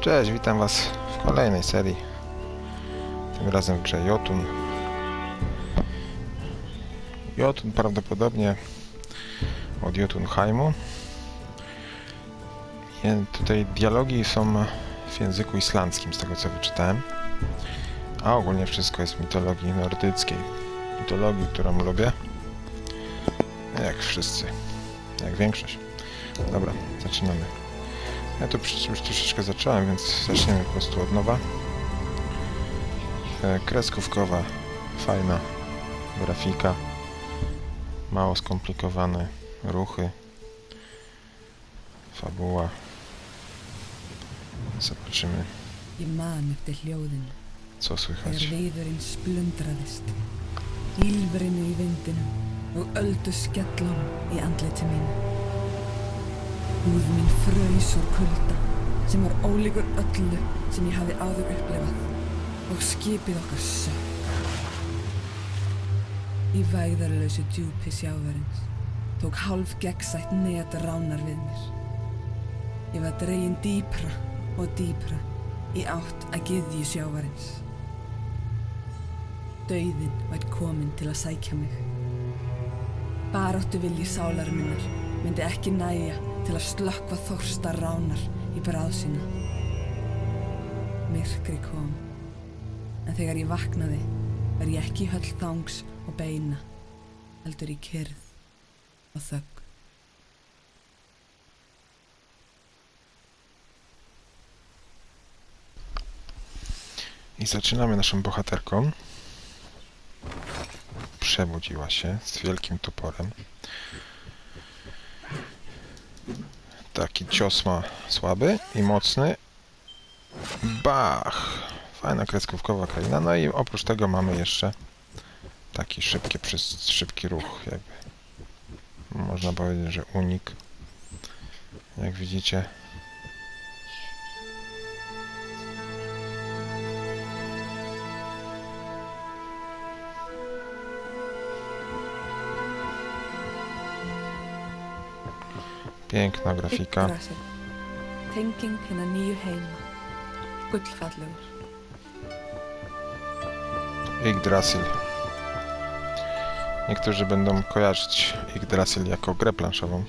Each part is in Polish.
Cześć, witam Was w kolejnej serii. Tym razem w grze Jotun. Jotun prawdopodobnie od Jotunheimu. I tutaj dialogi są w języku islandzkim, z tego co wyczytałem. A ogólnie wszystko jest mitologii nordyckiej. Mitologii, którą lubię. Jak wszyscy. Jak większość. Dobra, zaczynamy. Ja tu przecież już troszeczkę zacząłem, więc zaczniemy po prostu od nowa. E, Kreskówkowa, fajna grafika, mało skomplikowane ruchy, fabuła. Zobaczymy, co słychać. ílverinu í vindinum og öldu skellunum í andliti mínu. Húð mín fröys úr kulda sem var ólíkur öllu sem ég hafi áður upplifað og skipið okkar sökk. Í vægðarlausu djúpi sjávarins tók hálf gegnsætt net ránar við mér. Ég var dregin dýpra og dýpra í átt að gyðju sjávarins. Dauðin vært komin til að sækja mig. Baráttu vilji sálar minnar myndi ekki næja til að slökkva þorsta ránar í bráð. Myrkri kom, en þegar ég vaknaði var ég ekki höll þangs og beina, heldur í kyrð og þögg. I zaczynamy naszą bohaterką. Przebudziła się z wielkim toporem. Taki cios ma słaby i mocny. Bach! Fajna kreskówkowa kraina. No i oprócz tego mamy jeszcze taki szybki, szybki ruch, jakby. Można powiedzieć, że unik. Jak widzicie, piękna grafika. Tenging hinna nýju heima. Gullfallegur. Yggdrasil. Niektórzy będą kojarzyć Yggdrasil jako grę planszową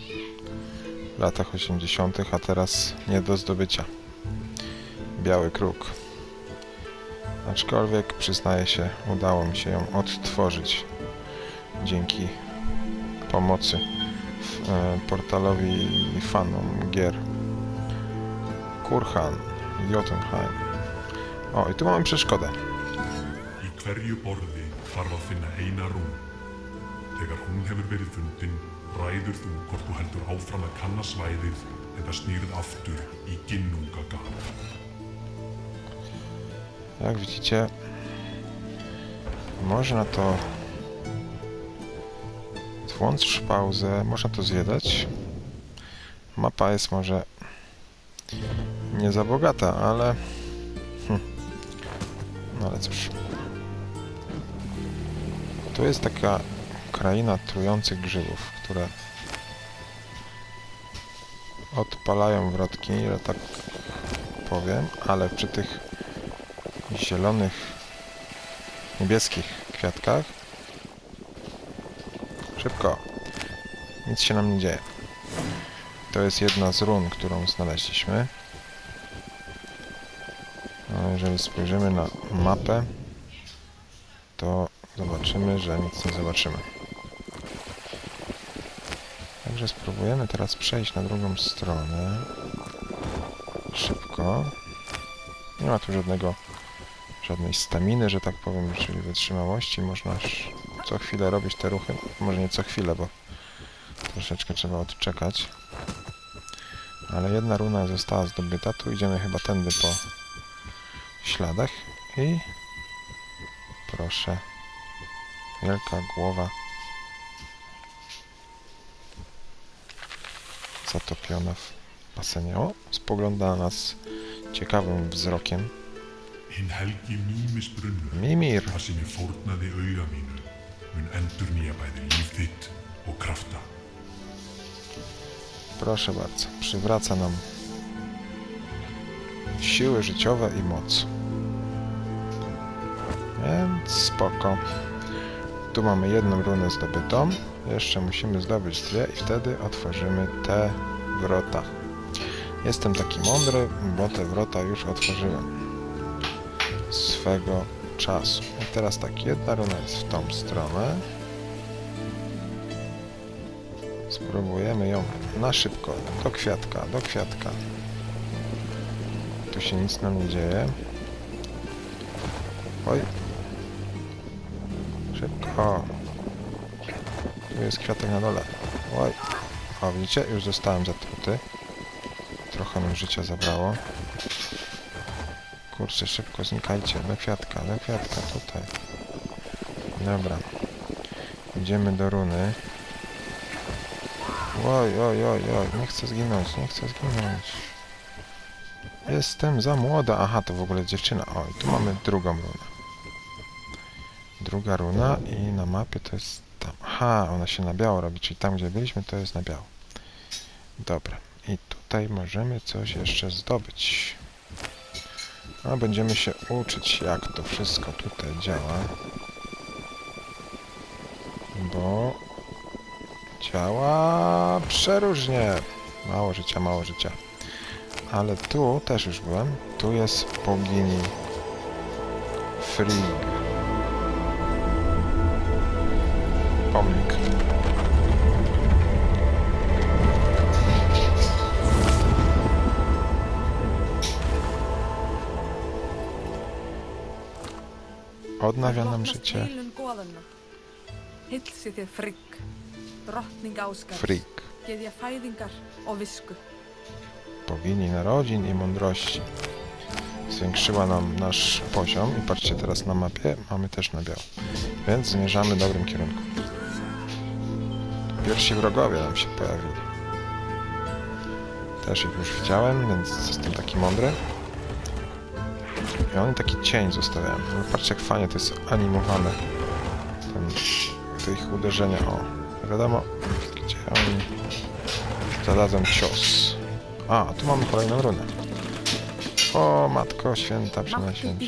w latach 80., a teraz nie do zdobycia. Biały Kruk. Aczkolwiek przyznaję się, udało mi się ją odtworzyć dzięki pomocy e, portalowi fanom gier. Kurhan, Jotunheim. O, i tu mamy przeszkodę. Í hverju borði þarf að finna eina rún. Þegar hún hefur verið fundin, ræður þú hvort þú heldur áfram að kanna svæðið eða snýrð aftur í. Jak widzicie, można to włącz pauzę, można to zwiedzać. Mapa jest może nie za bogata, ale hm. no ale cóż. Tu jest taka kraina trujących grzybów, które odpalają wrotki, że tak powiem, ale przy tych zielonych, niebieskich kwiatkach. Szybko. Nic się nam nie dzieje. To jest jedna z run, którą znaleźliśmy. No, jeżeli spojrzymy na mapę, to zobaczymy, że nic nie zobaczymy. Także spróbujemy teraz przejść na drugą stronę. Szybko. Nie ma tu żadnego, żadnej staminy, że tak powiem, czyli wytrzymałości. Można co chwilę robić te ruchy. Może nie co chwilę, bo troszeczkę trzeba odczekać. Ale jedna runa została zdobyta. Tu idziemy chyba tędy po śladach. I proszę. Wielka głowa. Zatopiona w basenie. O, spogląda na nas ciekawym wzrokiem. Mimir. Mun endur nýja bæði líf þitt og krafta. Proszę bardzo, przywraca nam siły życiowe i moc. Więc spoko. Tu mamy jedną runę zdobytą. Jeszcze musimy zdobyć dwie i wtedy otworzymy te wrota. Jestem taki mądry, bo te wrota już otworzyłem swego czasu. I teraz tak, jedna runa jest w tą stronę. Spróbujemy ją na szybko, do kwiatka, do kwiatka. Tu się nic nam nie dzieje. Oj. Szybko. Tu jest kwiatek na dole. Oj. O, widzicie? Już zostałem zatruty. Trochę mi życia zabrało. Kurczę, szybko znikajcie. Do kwiatka, tutaj. Dobra. Idziemy do runy. Oj, oj, oj, oj, nie chcę zginąć, nie chcę zginąć. Jestem za młoda. Aha, to w ogóle dziewczyna. O, i tu mamy drugą runę. Druga runa i na mapie to jest tam. Aha, ona się na biało robi, czyli tam, gdzie byliśmy, to jest na biało. Dobra. I tutaj możemy coś jeszcze zdobyć. A będziemy się uczyć, jak to wszystko tutaj działa. Bo działa przeróżnie. Mało życia, mało życia. Ale tu też już byłem. Tu jest bogini Frigg. Pomnik. Geðja fæðingar og visku. bogini narodzin i mądrości. Zwiększyła nam nasz poziom i patrzcie teraz na mapie, mamy też na biało. Więc zmierzamy w dobrym kierunku. Pierwsi wrogowie nam się pojawili. Też ich już widziałem, więc jestem taki mądry. I oni taki cień zostawiają. No, patrzcie jak fajnie to jest animowane. Ten, te ich uderzenia. O, wiadomo, gdzie oni zadadzą cios. A, tu mamy kolejną runę. O, Matko Święta, grafhugsins.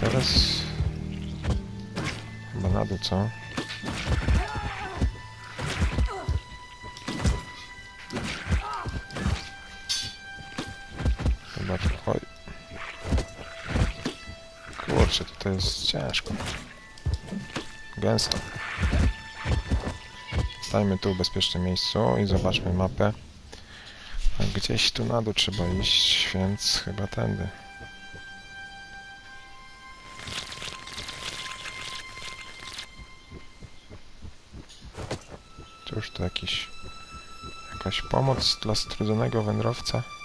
Teraz... Chyba na dół, co? Tutaj jest ciężko. Gęsto. Stajmy tu w bezpiecznym miejscu i zobaczmy mapę. Gdzieś tu na dół trzeba iść, więc chyba tędy. Cóż to jakiś... Jakaś pomoc dla strudzonego wędrowca?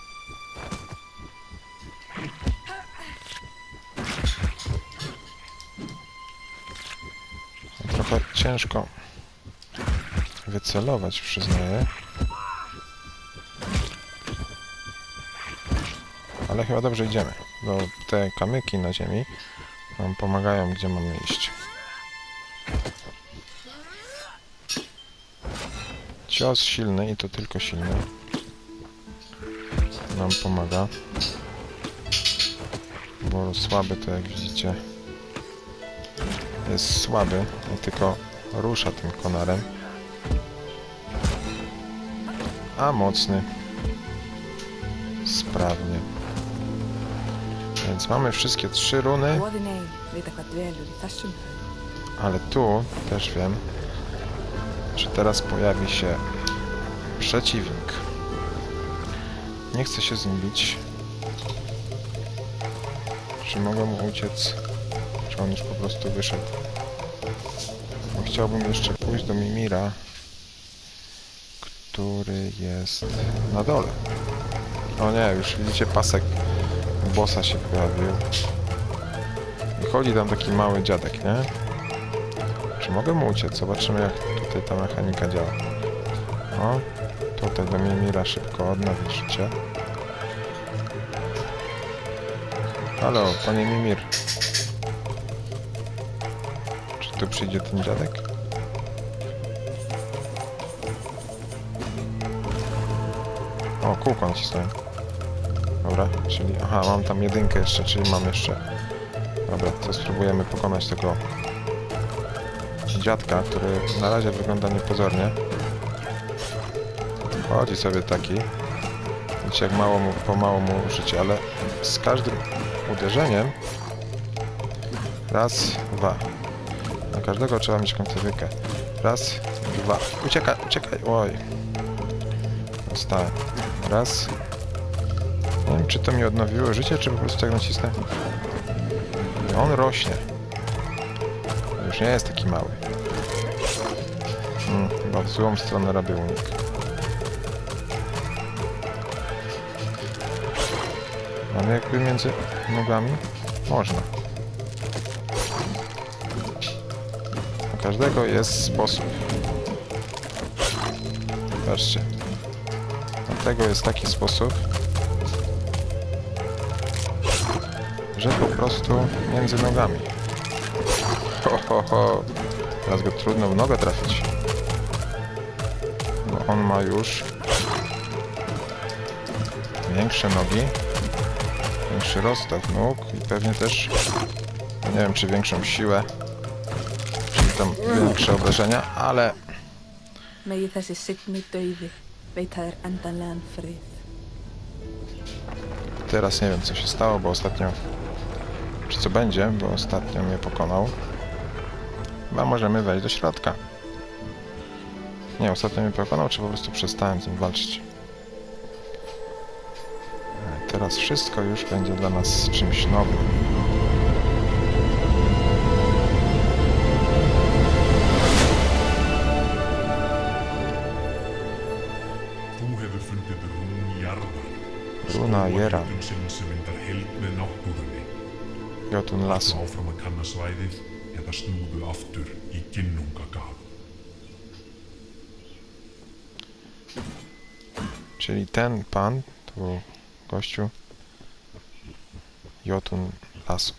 Ciężko wycelować, przyznaję. Ale chyba dobrze idziemy, bo te kamyki na ziemi nam pomagają, gdzie mamy iść. Cios silny i to tylko silny. Nam pomaga. Bo słaby to jak widzicie jest słaby tylko rusza tym konarem. A mocny sprawnie. Więc mamy wszystkie trzy runy. Ale tu też wiem, że teraz pojawi się przeciwnik. Nie chcę się z nim bić. Czy mogę mu uciec? Czy on już po prostu wyszedł? Chciałbym jeszcze pójść do Mimira, który jest na dole. O nie, już widzicie pasek bossa się pojawił. I chodzi tam taki mały dziadek, nie? Czy mogę mu uciec? Zobaczymy jak tutaj ta mechanika działa. O, tutaj do Mimira szybko odnowić życie. Halo, panie Mimir. Czy tu przyjdzie ten dziadek? O, kółko nacisnąłem. Dobra, czyli... Aha, mam tam jedynkę jeszcze, czyli mam jeszcze... Dobra, to spróbujemy pokonać tego... Dziadka, który na razie wygląda niepozornie. Chodzi sobie taki. Widzicie, jak mało mu, pomału mu życie, ale z każdym uderzeniem... Raz, dwa. Na każdego trzeba mieć końcówkę. Raz, dwa. Uciekaj, uciekaj. Oj. Dostałem. Raz. Nie wiem, czy to mi odnowiło życie, czy po prostu tak nacisnę. On rośnie. Już nie jest taki mały. Hmm, chyba w złą stronę robię unik. Mamy jakby między nogami? Można. Każdego jest sposób. Patrzcie. Tego jest taki sposób, że po prostu między nogami. Ho, ho, ho. Teraz go trudno w nogę trafić. Bo on ma już większe nogi, większy rozstaw nóg i pewnie też, nie wiem czy większą siłę, czy tam większe obrażenia, ale Veita þér endanlegan frið. Teraz nie wiem co się stało, bo ostatnio... Czy co będzie, bo ostatnio mnie pokonał. Chyba możemy wejść do środka. Nie, ostatnio mnie pokonał, czy po prostu przestałem z nim walczyć. E, Teraz wszystko już będzie dla nas czymś nowym. Hefur fundið rún jarðar. Rúna Jera. Skógarhlutum sinn sem myndar heild með náttúrunni. Jotun Haltu lasu. áfram að kanna svæðið eða snúðu aftur í ginnungagaf. Czyli ten pan, to był gościu Jotun lasu.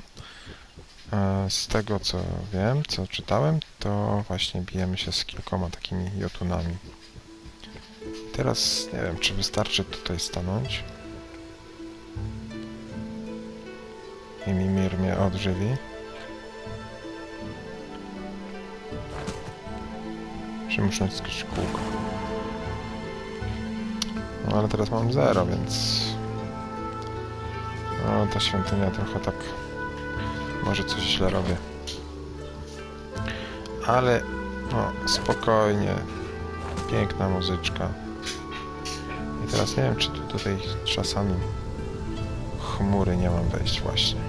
E, Z tego co wiem, co czytałem, to właśnie bijemy się z kilkoma takimi Jotunami. Teraz nie wiem, czy wystarczy tutaj stanąć. I Mimir mnie odżywi. Czy muszę naciskać kółko? No ale teraz mam zero, więc... No ta świątynia trochę tak... Może coś źle robię. Ale... No, spokojnie. Piękna muzyczka. I teraz nie wiem, czy tu tutaj czasami chmury nie mam wejść właśnie.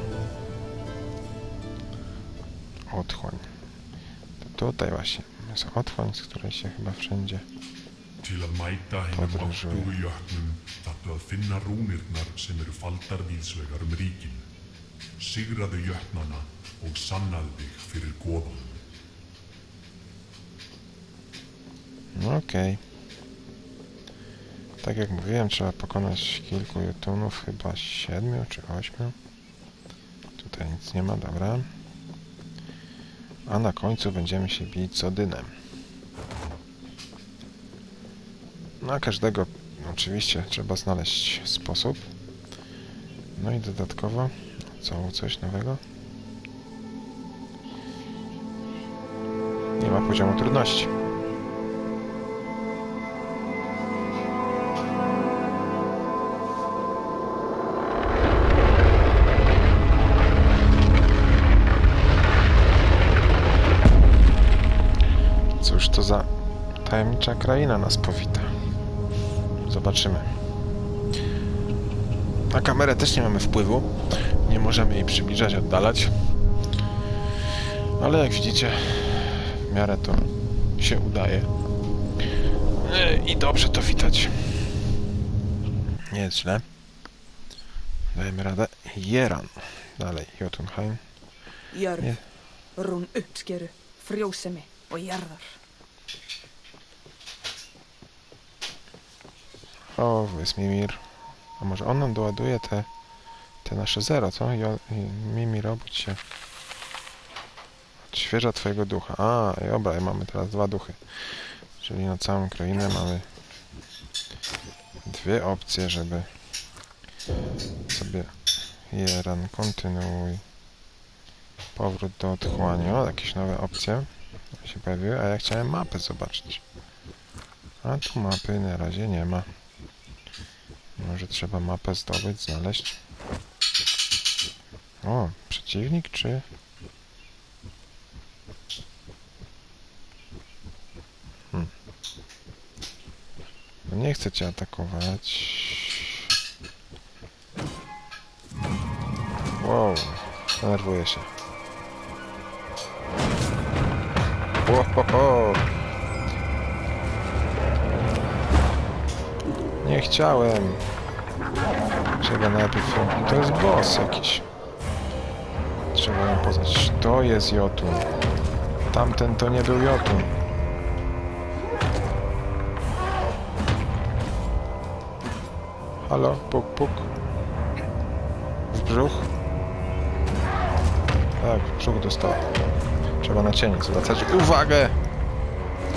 Otchłań. To tutaj właśnie jest otchłań, z której się chyba wszędzie ríkin. Sigraðu jötnana og sannaðu þig fyrir. No okej. Tak jak mówiłem, trzeba pokonać kilku jutunów, chyba siedmiu czy ośmiu. Tutaj nic nie ma, dobra. A na końcu będziemy się bić z Odynem. Na każdego oczywiście trzeba znaleźć sposób. No i dodatkowo, co, coś nowego? Nie ma poziomu trudności. Tajemnicza kraina nas powita. Zobaczymy. Na kamerę też nie mamy wpływu. Nie możemy jej przybliżać, oddalać. Ale jak widzicie, w miarę to się udaje. E, I dobrze to widać. Nie jest źle. Dajemy radę. Jeran. Dalej, Jotunheim. Jörð, rún uppskeru, frjósemi og jarðar. O, jest Mimir. A może on nam doładuje te, te nasze zero, co? I Mimir, obudź się. Odświeża twojego ducha. A, i dobra, mamy teraz dwa duchy. Czyli na całą krainę mamy dwie opcje, żeby sobie je run kontynuuj. Powrót do otchłani. O, jakieś nowe opcje się pojawiły, a ja chciałem mapę zobaczyć. A tu mapy na razie nie ma. Może trzeba mapę zdobyć, znaleźć. O, przeciwnik czy... Hmm. No nie chcę cię atakować. Wow, denerwuję się. Łohoho! Nie chciałem. Trzeba najpierw... To jest boss jakiś. Trzeba ją poznać. To jest Jotun. Tamten to nie był Jotun. Halo? Puk, puk. W brzuch? Tak, w brzuch dostał. Trzeba na cień zwracać uwagę!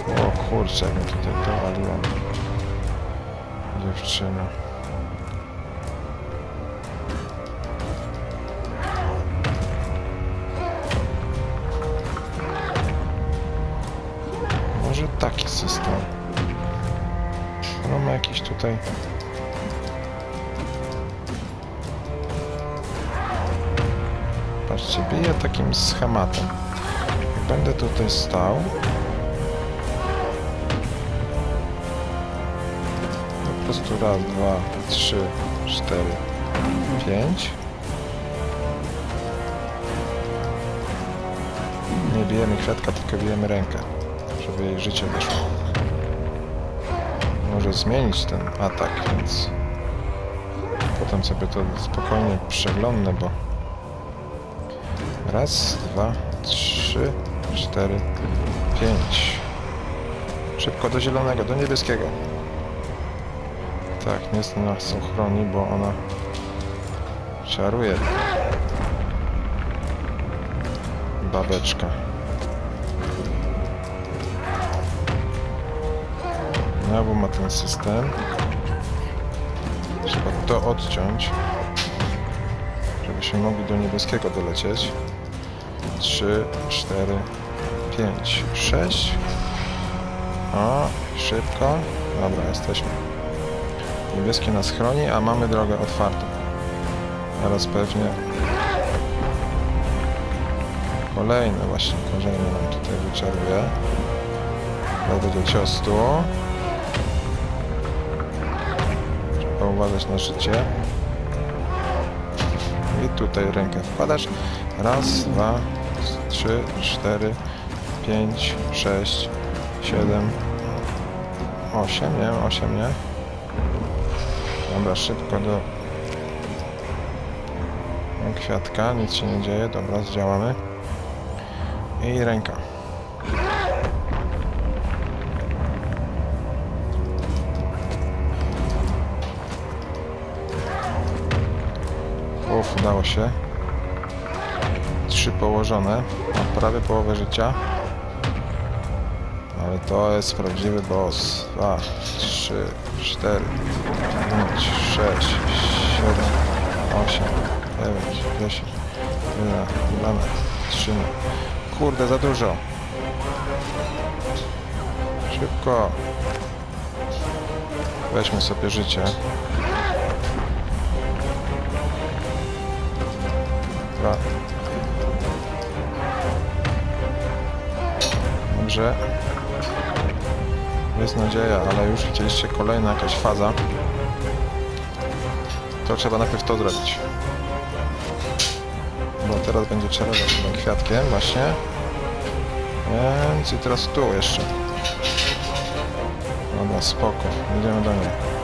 O kurczę, mnie tutaj dowaliła. Dziewczyna. Mamy jakiś tutaj... Patrzcie, bije takim schematem. Jak będę tutaj stał... Po prostu raz, dwa, trzy, cztery, pięć. Nie bijemy kwiatka, tylko bijemy rękę, żeby jej życie wyszło. Może zmienić ten atak, więc potem sobie to spokojnie przeglądnę, bo raz, dwa, trzy, cztery, pięć. Szybko do zielonego, do niebieskiego. Tak, nie nas ochroni, bo ona czaruje. Babeczka. Znowu ma ten system. Trzeba to odciąć, żebyśmy mogli do niebieskiego dolecieć. 3, 4, 5, 6. O, szybko. Dobra, jesteśmy. Niebieskie nas chroni, a mamy drogę otwartą. Teraz pewnie kolejne właśnie korzenie nam tutaj wyczerpie. Jadę do ciostu. Trzeba uważać na życie. I tutaj rękę wkładasz. Raz, dwa, trzy, cztery, pięć, sześć, siedem, osiem, nie? Osiem, nie? Dobra, szybko do kwiatka, nic się nie dzieje, dobra, zdziałamy. I ręka. Udało się. Trzy położone, mam prawie połowę życia. Ale to jest prawdziwy boss. 2, 3, 4, 5, 6, 7, 8, 9, 10, 11, 12, 13. Kurde, za dużo. Szybko. Weźmy sobie życie. Dwa. Dobrze. Jest nadzieja, ale już chcieliście kolejna jakaś faza. To trzeba najpierw to zrobić. Bo teraz będzie trzeba tym kwiatkiem właśnie. Więc i teraz tu jeszcze. Dobra, spoko. Idziemy do niej.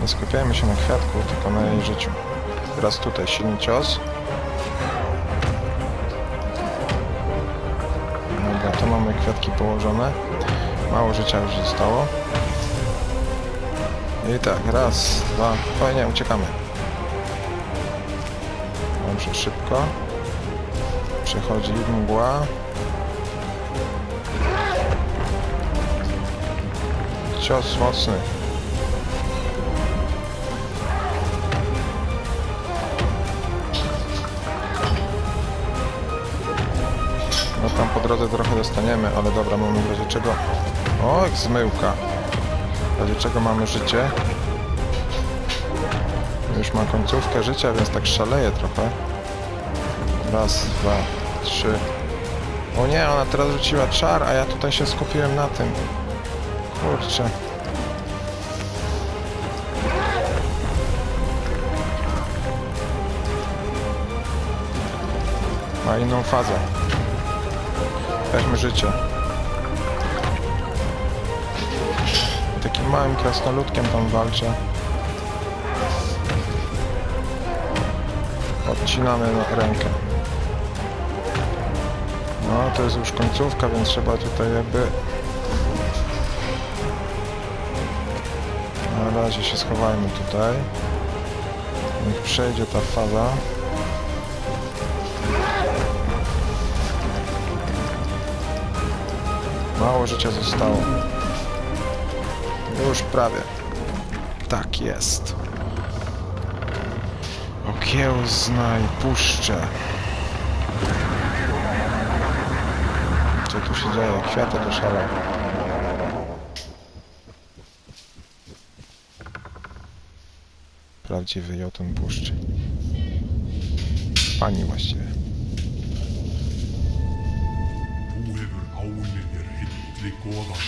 Nie skupiajmy się na kwiatku, tylko na jej życiu. Teraz tutaj silny cios. Dobra, tu mamy kwiatki położone. Mało życia już zostało. I tak, raz, dwa, o nie, uciekamy. Dobrze, szybko. Przechodzi mgła. Cios mocny. No tam po drodze trochę dostaniemy, ale dobra, mamy w razie czego... O, jak zmyłka. W razie czego mamy życie. Już ma końcówkę życia, więc tak szaleje trochę. Raz, dwa, trzy. O nie, ona teraz rzuciła czar, a ja tutaj się skupiłem na tym. Kurczę. Ma inną fazę. Weźmy życie. Takim małym krasnoludkiem tam walczę. Odcinamy rękę. No, to jest już końcówka, więc trzeba tutaj jakby... Na razie się schowajmy tutaj. Niech przejdzie ta faza. Mało życia zostało. Już prawie. Tak jest. Okiełznaj puszczę. Co tu się dzieje? Kwiaty to szalą. Prawdziwy Jotun puszczy. Pani właściwie. Goðan.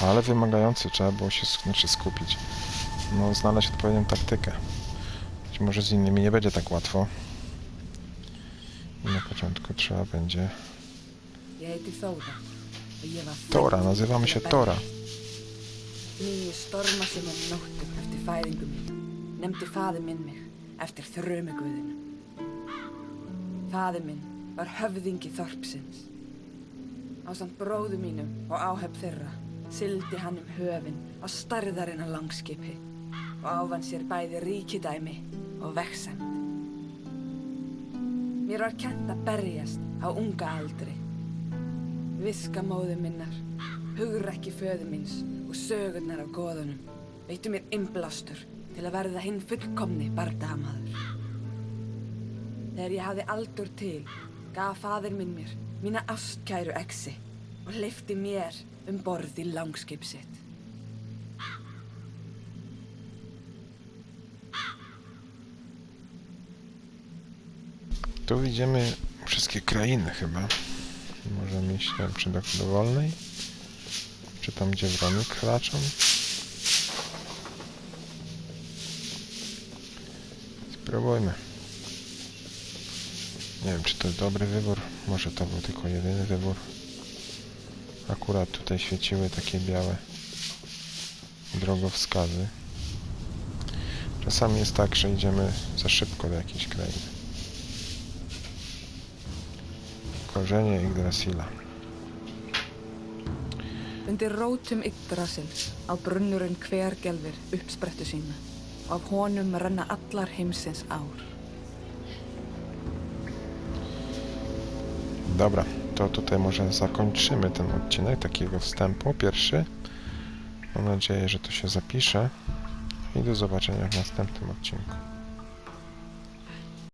Ale wymagający, trzeba było się znaczy skupić. No, znaleźć odpowiednią taktykę. Być może z innymi nie będzie tak łatwo. I na początku trzeba będzie... Tora, nazywamy się Tora. Nýju storma sem er nóttum eftir fæðingu mín nefndi faði minn mig eftir þrömiguðinu. Faði minn var höfðingi þorpsins. Á samt bróðu mínum og áhöf þeirra sildi hann um höfin á starðarinn á langskipi og ávann sér bæði ríkidæmi og veksemd. Mér var kent að berjast á unga aldri. Viska móðu minnar, hugrekki föðu minns og sögurnar af goðunum veittu mér innblástur til að verða hinn fullkomni bardamaður. Þegar ég hafði aldur til, gaf faðir minn mér mína ástkæru exi og hleyfti mér um borð í langskip sitt. Tu widzimy wszystkie krainy chyba. Możemy iść czy do dowolnej? Czy tam, gdzie wrony kraczą? Spróbujmy. Nie wiem, czy to dobry wybór. Może to był tylko jedyny wybór. Akurat tutaj świeciły takie białe drogowskazy. Czasami jest tak, że idziemy za szybko do jakiejś krainy. Korzenie Yggdrasila. Undir rótum Yggdrasils á brunnurinn hvergelfir uppsprettu sína og af honum renna allar heimsins ár. Dobra, to tutaj może zakończymy ten odcinek takiego wstępu, pierwszy. Mam nadzieję, że to się zapisze i do zobaczenia w następnym odcinku.